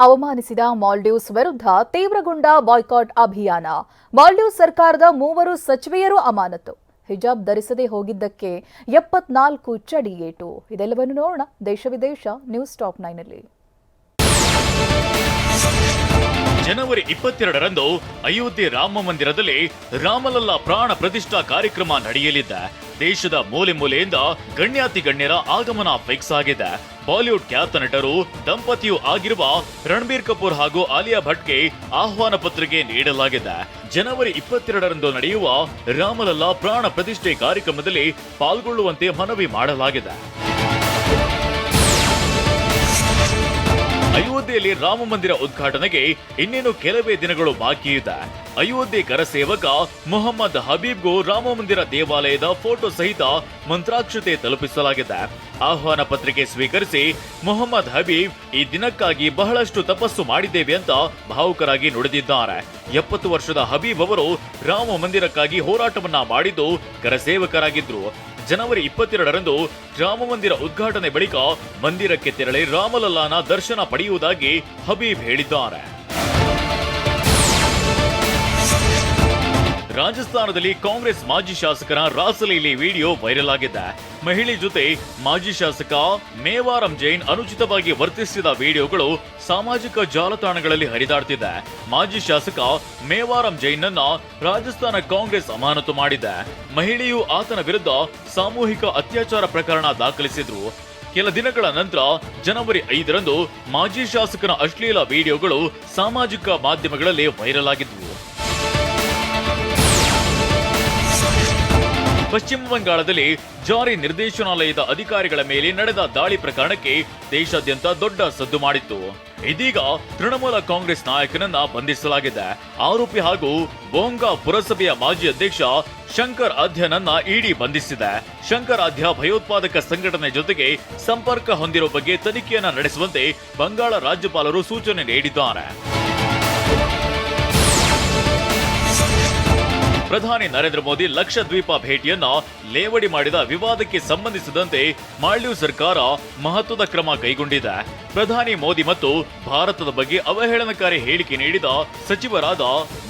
ಅವಮಾನಿಸಿದ ಮಾಲ್ಡೀವ್ಸ್ ವಿರುದ್ಧ ತೀವ್ರಗೊಂಡ ಬಾಯ್ಕಾಟ್ ಅಭಿಯಾನ. ಮಾಲ್ಡೀವ್ಸ್ ಸರ್ಕಾರದ ಮೂವರು ಸಚಿವೆಯರು ಅಮಾನತು ಹಿಜಾಬ್ ಧರಿಸದೆ ಹೋಗಿದ್ದಕ್ಕೆ ಎಪ್ಪತ್ನಾಲ್ಕು ಚಡಿ ಏಟು. ಇದೆಲ್ಲವನ್ನು ನೋಡೋಣ. ದೇಶ ವಿದೇಶ ನ್ಯೂಸ್ ಟಾಪ್ ನೈನಲ್ಲಿ ಜನವರಿ ಇಪ್ಪತ್ತೆರಡರಂದು ಅಯೋಧ್ಯೆ ರಾಮ ಮಂದಿರದಲ್ಲಿ ರಾಮಲಲ್ಲಾ ಪ್ರಾಣ ಪ್ರತಿಷ್ಠಾ ಕಾರ್ಯಕ್ರಮ ನಡೆಯಲಿದೆ. ದೇಶದ ಮೂಲೆ ಮೂಲೆಯಿಂದ ಗಣ್ಯಾತಿ ಗಣ್ಯರ ಆಗಮನ ಫಿಕ್ಸ್ ಆಗಿದೆ. ಬಾಲಿವುಡ್ ಖ್ಯಾತ ನಟರು ದಂಪತಿಯು ಆಗಿರುವ ರಣಬೀರ್ ಕಪೂರ್ ಹಾಗೂ ಆಲಿಯಾ ಭಟ್ಗೆ ಆಹ್ವಾನ ಪತ್ರಿಕೆ ನೀಡಲಾಗಿದೆ. ಜನವರಿ ಇಪ್ಪತ್ತೆರಡರಂದು ನಡೆಯುವ ರಾಮಲಲ್ಲಾ ಪ್ರಾಣ ಪ್ರತಿಷ್ಠೆ ಕಾರ್ಯಕ್ರಮದಲ್ಲಿ ಪಾಲ್ಗೊಳ್ಳುವಂತೆ ಮನವಿ ಮಾಡಲಾಗಿದೆ. ಅಯೋಧ್ಯೆಯಲ್ಲಿ ರಾಮ ಮಂದಿರ ಉದ್ಘಾಟನೆಗೆ ಇನ್ನೇನು ಕೆಲವೇ ದಿನಗಳು ಬಾಕಿ ಇದೆ. ಅಯೋಧ್ಯೆ ಕರಸೇವಕ ಮೊಹಮ್ಮದ್ ಹಬೀಬ್ಗೂ ರಾಮ ಮಂದಿರ ದೇವಾಲಯದ ಫೋಟೋ ಸಹಿತ ಮಂತ್ರಾಕ್ಷತೆ ತಲುಪಿಸಲಾಗಿದೆ. ಆಹ್ವಾನ ಪತ್ರಿಕೆ ಸ್ವೀಕರಿಸಿ ಮೊಹಮ್ಮದ್ ಹಬೀಬ್ ಈ ದಿನಕ್ಕಾಗಿ ಬಹಳಷ್ಟು ತಪಸ್ಸು ಮಾಡಿದ್ದೇವೆ ಅಂತ ಭಾವುಕರಾಗಿ ನುಡಿದಿದ್ದಾರೆ. ಎಪ್ಪತ್ತು ವರ್ಷದ ಹಬೀಬ್ ಅವರು ರಾಮ ಮಂದಿರಕ್ಕಾಗಿ ಹೋರಾಟವನ್ನ ಮಾಡಿದ್ದು ಕರಸೇವಕರಾಗಿದ್ರು ಜನವರಿ ಇಪ್ಪತ್ತೆರಡರಂದು ರಾಮ ಮಂದಿರ ಉದ್ಘಾಟನೆ ಬಳಿಕ ಮಂದಿರಕ್ಕೆ ತೆರಳಿ ರಾಮಲಲ್ಲಾನ ದರ್ಶನ ಪಡೆಯುವುದಾಗಿ ಹಬೀಬ್ ಹೇಳಿದ್ದಾರೆ. ರಾಜಸ್ಥಾನದಲ್ಲಿ ಕಾಂಗ್ರೆಸ್ ಮಾಜಿ ಶಾಸಕರ ರಾಸಲೀಲಿ ವಿಡಿಯೋ ವೈರಲ್ ಆಗಿದೆ ಮಹಿಳೆ ಜೊತೆ ಮಾಜಿ ಶಾಸಕ ಮೇವಾರಂ ಜೈನ್ ಅನುಚಿತವಾಗಿ ವರ್ತಿಸಿದ ವಿಡಿಯೋಗಳು ಸಾಮಾಜಿಕ ಜಾಲತಾಣಗಳಲ್ಲಿ ಹರಿದಾಡ್ತಿದೆ ಮಾಜಿ ಶಾಸಕ ಮೇವಾರಂ ಜೈನ್ನನ್ನ ರಾಜಸ್ಥಾನ ಕಾಂಗ್ರೆಸ್ ಅಮಾನತು ಮಾಡಿದೆ ಮಹಿಳೆಯು ಆತನ ವಿರುದ್ಧ ಸಾಮೂಹಿಕ ಅತ್ಯಾಚಾರ ಪ್ರಕರಣ ದಾಖಲಿಸಿದ್ರು. ಕೆಲ ದಿನಗಳ ನಂತರ ಜನವರಿ ಐದರಂದು ಮಾಜಿ ಶಾಸಕನ ಅಶ್ಲೀಲ ವಿಡಿಯೋಗಳು ಸಾಮಾಜಿಕ ಮಾಧ್ಯಮಗಳಲ್ಲಿ ವೈರಲ್ ಆಗಿದ್ವು. ಪಶ್ಚಿಮ ಬಂಗಾಳದಲ್ಲಿ ಜಾರಿ ನಿರ್ದೇಶನಾಲಯದ ಅಧಿಕಾರಿಗಳ ಮೇಲೆ ನಡೆದ ದಾಳಿ ಪ್ರಕರಣಕ್ಕೆ ದೇಶಾದ್ಯಂತ ದೊಡ್ಡ ಸದ್ದು ಮಾಡಿತ್ತು. ಇದೀಗ ತೃಣಮೂಲ ಕಾಂಗ್ರೆಸ್ ನಾಯಕನನ್ನ ಬಂಧಿಸಲಾಗಿದೆ. ಆರೋಪಿ ಹಾಗೂ ಬೋಂಗಾ ಪುರಸಭೆಯ ಮಾಜಿ ಅಧ್ಯಕ್ಷ ಶಂಕರ್ ಅಧ್ಯನನ್ನ ಇಡಿ ಬಂಧಿಸಿದೆ. ಶಂಕರ್ ಅಧ್ಯ ಭಯೋತ್ಪಾದಕ ಸಂಘಟನೆ ಜೊತೆಗೆ ಸಂಪರ್ಕ ಹೊಂದಿರುವ ಬಗ್ಗೆ ತನಿಖೆಯನ್ನ ನಡೆಸುವಂತೆ ಬಂಗಾಳ ರಾಜ್ಯಪಾಲರು ಸೂಚನೆ ನೀಡಿದ್ದಾರೆ. ಪ್ರಧಾನಿ ನರೇಂದ್ರ ಮೋದಿ ಲಕ್ಷದ್ವೀಪ ಭೇಟಿಯನ್ನ ಲೇವಡಿ ಮಾಡಿದ ವಿವಾದಕ್ಕೆ ಸಂಬಂಧಿಸಿದಂತೆ ಮಾಲ್ಡೀವ್ ಸರ್ಕಾರ ಮಹತ್ವದ ಕ್ರಮ ಕೈಗೊಂಡಿದೆ. ಪ್ರಧಾನಿ ಮೋದಿ ಮತ್ತು ಭಾರತದ ಬಗ್ಗೆ ಅವಹೇಳನಕಾರಿ ಹೇಳಿಕೆ ನೀಡಿದ ಸಚಿವರಾದ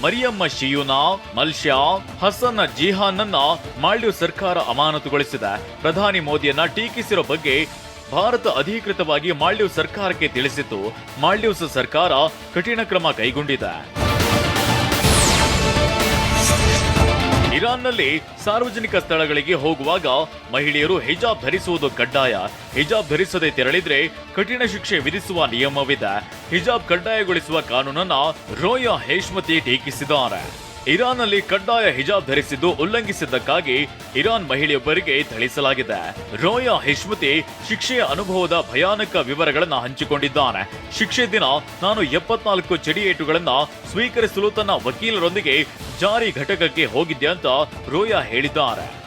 ಮರಿಯಮ್ಮ ಶಿಯುನಾ ಮಲ್ಶ್ಯಾ ಹಸನ್ ಜಿಹಾನ್ನನ್ನ ಮಾಲ್ಡೀವ್ ಸರ್ಕಾರ ಅಮಾನತುಗೊಳಿಸಿದೆ. ಪ್ರಧಾನಿ ಮೋದಿಯನ್ನ ಟೀಕಿಸಿರೋ ಬಗ್ಗೆ ಭಾರತ ಅಧಿಕೃತವಾಗಿ ಮಾಲ್ಡೀವ್ ಸರ್ಕಾರಕ್ಕೆ ತಿಳಿಸಿತ್ತು. ಮಾಲ್ಡೀವ್ಸ್ ಸರ್ಕಾರ ಕಠಿಣ ಕ್ರಮ ಕೈಗೊಂಡಿದೆ. ಇರಾನ್ನಲ್ಲಿ ಸಾರ್ವಜನಿಕ ಸ್ಥಳಗಳಿಗೆ ಹೋಗುವಾಗ ಮಹಿಳೆಯರು ಹಿಜಾಬ್ ಧರಿಸುವುದು ಕಡ್ಡಾಯ. ಹಿಜಾಬ್ ಧರಿಸದೆ ತೆರಳಿದ್ರೆ ಕಠಿಣ ಶಿಕ್ಷೆ ವಿಧಿಸುವ ನಿಯಮವಿದೆ. ಹಿಜಾಬ್ ಕಡ್ಡಾಯಗೊಳಿಸುವ ಕಾನೂನನ್ನ ರೋಯಾ ಹೇಷ್ಮತಿ ಟೀಕಿಸಿದ್ದಾರೆ. ಇರಾನ್ನಲ್ಲಿ ಕಡ್ಡಾಯ ಹಿಜಾಬ್ ಧರಿಸಿದ್ದು ಉಲ್ಲಂಘಿಸಿದ್ದಕ್ಕಾಗಿ ಇರಾನ್ ಮಹಿಳೆಯೊಬ್ಬರಿಗೆ ಥಳಿಸಲಾಗಿದೆ. ರೋಯಾ ಹಿಶ್ಮತಿ ಶಿಕ್ಷೆಯ ಅನುಭವದ ಭಯಾನಕ ವಿವರಗಳನ್ನ ಹಂಚಿಕೊಂಡಿದ್ದಾನೆ. ಶಿಕ್ಷೆ ದಿನ ನಾನು ಎಪ್ಪತ್ನಾಲ್ಕು ಚಡಿಯೇಟುಗಳನ್ನು ಸ್ವೀಕರಿಸಲು ತನ್ನ ವಕೀಲರೊಂದಿಗೆ ಜಾರಿ ಘಟಕಕ್ಕೆ ಹೋಗಿದ್ದೆ ಅಂತ ರೋಯಾ ಹೇಳಿದ್ದಾರೆ.